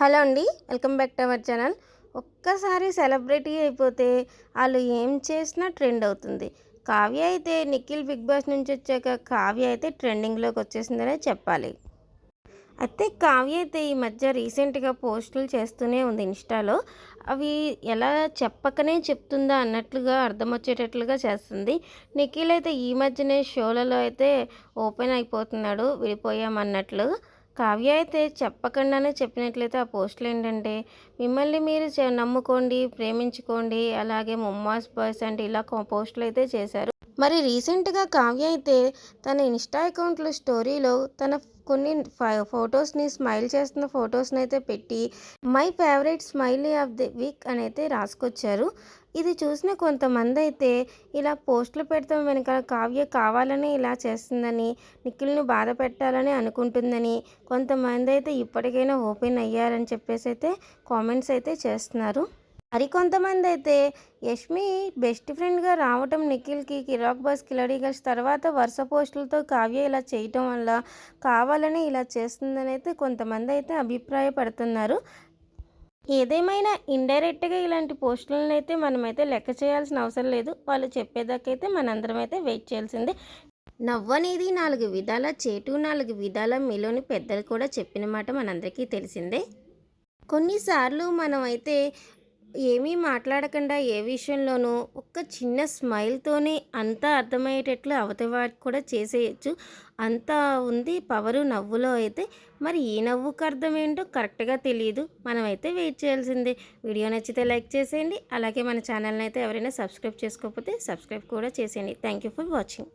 Hello అండి welcome back to our channel. ఒక్కసారి celebrity అయిపోతే వాళ్ళు ఏం చేసినా ట్రెండ్ అవుతుంది. కావ్య అయితే నిఖిల్ బిగ్ బాస్ నుంచి వచ్చాక కావ్య అయితే ట్రెండింగ్లోకి వచ్చేసిందనే చెప్పాలి. అయితే కావ్య అయితే ఈ మధ్య రీసెంట్గా పోస్టులు చేస్తూనే ఉంది ఇన్స్టాలో. అవి ఎలా చెప్పకనే చెప్తుందా అన్నట్లుగా అర్థం వచ్చేటట్లుగా చేస్తుంది. నిఖిల్ అయితే ఈ మధ్యనే షోలలో అయితే ఓపెన్ అయిపోతున్నాడు విడిపోయామన్నట్లు. కావ్య అయితే చెప్పకుండానే చెప్పినట్లయితే ఆ పోస్టులు ఏంటంటే మిమ్మల్ని మీరు నమ్ముకోండి ప్రేమించుకోండి అలాగే ముమ్మాస్ బాయ్స్ అంటే ఇలా పోస్టులు అయితే చేశారు. మరి రీసెంట్గా కావ్య అయితే తన ఇన్స్టా అకౌంట్లో స్టోరీలో తన కొన్ని ఫొటోస్ని స్మైల్ చేస్తున్న ఫొటోస్ని అయితే పెట్టి my favourite smiley of the week అని అయితే రాసుకొచ్చారు. ఇది చూసిన కొంతమంది అయితే ఇలా పోస్టులు పెడతాం వెనక కావ్య కావాలని ఇలా చేస్తుందని నిఖిల్ని బాధ పెట్టాలని అనుకుంటుందని కొంతమంది అయితే ఇప్పటికైనా ఓపెన్ అయ్యారని చెప్పేసి అయితే కామెంట్స్ అయితే చేస్తున్నారు. మరి కొంతమంది అయితే యష్మి బెస్ట్ ఫ్రెండ్గా రావటం నిఖిల్కి కిరాక్ బాస్ కిలడీ తర్వాత వరుస పోస్టులతో కావ్య ఇలా చేయటం వల్ల కావాలని ఇలా చేస్తుందని అయితే కొంతమంది అయితే అభిప్రాయపడుతున్నారు. ఏదేమైనా ఇండైరెక్ట్గా ఇలాంటి పోస్టులను అయితే మనమైతే లెక్క చేయాల్సిన అవసరం లేదు. వాళ్ళు చెప్పేదాకైతే మనందరం అయితే వెయిట్ చేయాల్సిందే. నవ్వు అనేది నాలుగు విధాల చేటు నాలుగు విధాల మీలోని పెద్దలు కూడా చెప్పిన మాట మనందరికీ తెలిసిందే. కొన్నిసార్లు మనం అయితే ఏమీ మాట్లాడకుండా ఏ విషయంలోనూ ఒక్క చిన్న స్మైల్తోనే అంతా అర్థమయ్యేటట్లు అవతల వారికి కూడా చేసేయచ్చు. అంతా ఉంది పవరు నవ్వులో అయితే. మరి ఈ నవ్వుకు అర్థం ఏంటో కరెక్ట్గా తెలియదు మనమైతే వెయిట్ చేయాల్సిందే. వీడియో నచ్చితే లైక్ చేసేయండి. అలాగే మన ఛానల్ని అయితే ఎవరైనా సబ్స్క్రైబ్ చేసుకోకపోతే సబ్స్క్రైబ్ కూడా చేసేయండి. Thank you for watching.